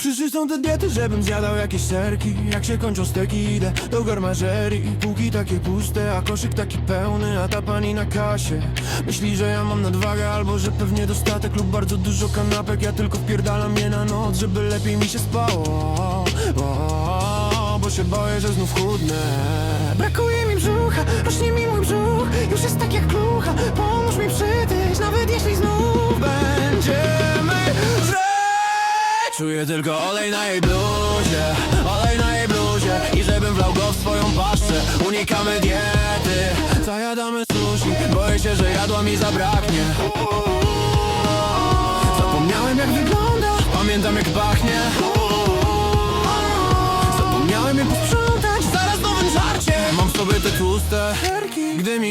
Przyszły są te diety, żebym zjadał jakieś serki. Jak się kończą steki, idę do garmażerii Półki takie puste, a koszyk taki pełny A ta pani na kasie. Myśli, że ja mam nadwagę Albo, że pewnie dostatek lub bardzo dużo kanapek. Ja tylko wpierdalam je na noc, żeby lepiej mi się spało. O, Bo się boję, że znów chudnę. Brakuje mi brzucha, rośnie mi Czuję tylko olej na jej bluzie Olej na jej bluzie I żebym wlał go w swoją paszczę. Unikamy diety Zajadamy sushi Boję się, że jadła mi zabraknie. Zapomniałem jak wygląda. Pamiętam jak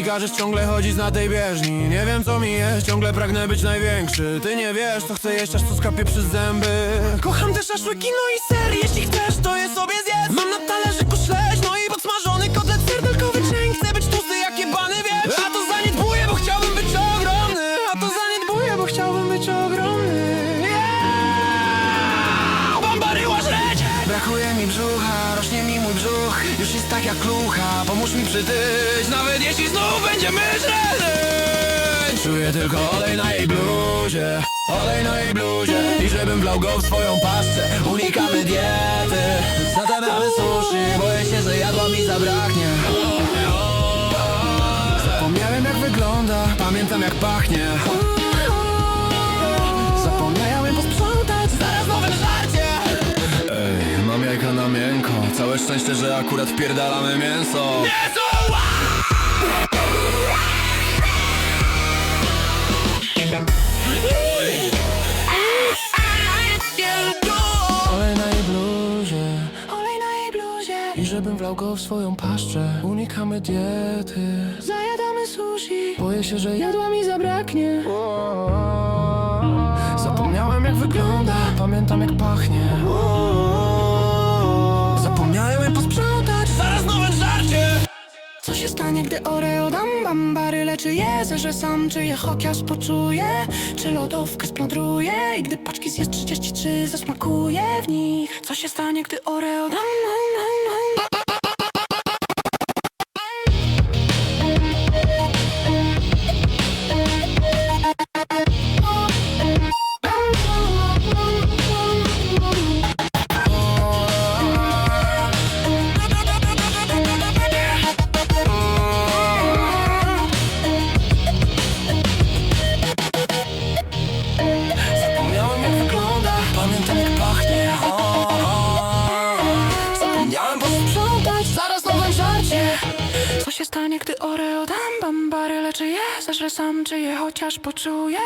każesz ciągle chodzić na tej bieżni. Nie wiem co mi jest, ciągle pragnę być największy. Ty nie wiesz, co chcę jeść, aż to skapie przez zęby. Kocham te szaszłyki, no i ser Jeśli chcesz, to je sobie zjedz. Mam na talerzyku śledź, no i podsmażony kotlet serdelkowy Czeń, chcę być tłusty jak jebany wiesz A to zaniedbuję, bo chciałbym być ogromny. A to zaniedbuję, bo chciałbym być ogromny. Yeah! Bambaryła żreć! Brakuje mi brzucha, rośnie mi mój brzuch. Już jest tak jak klucha, pomóż mi przytyć. Nawet jeśli znów będziemy żreć Czuję tylko olej na jej bluzie Olej na jej bluzie. I żebym wlał go w swoją paszczę Unikamy diety. Zatawiamy sushi Boję się, że jadła mi zabraknie. Zapomniałem jak wygląda Pamiętam jak pachnie szczęście, że akurat wpierdalamy mięso. Mięso! Olej na jej bluzie. Olej na jej bluzie. I żebym wlał go w swoją paszczę. Unikamy diety. Zajadamy sushi. Boję się, że jadła mi zabraknie. Zapomniałem jak wygląda. Pamiętam jak pachnie się stanie, gdy Oreo dam bambary Leczy je, że sam czy je poczuje Czy lodówkę splądruje I gdy paczki zjesz 33 zasmakuje w nich. Co się stanie, gdy Oreo dam, Oreo dam bambary Leczy je, sam, czy je chociaż poczuje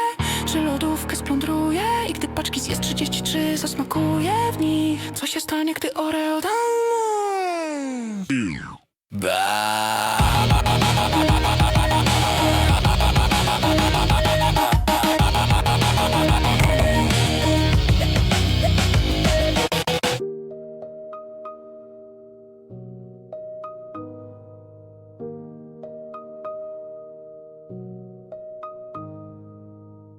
Czy lodówkę splądruje I gdy paczki zjesz 33 zasmakuje w nich Co się stanie, gdy Oreo dam Ba.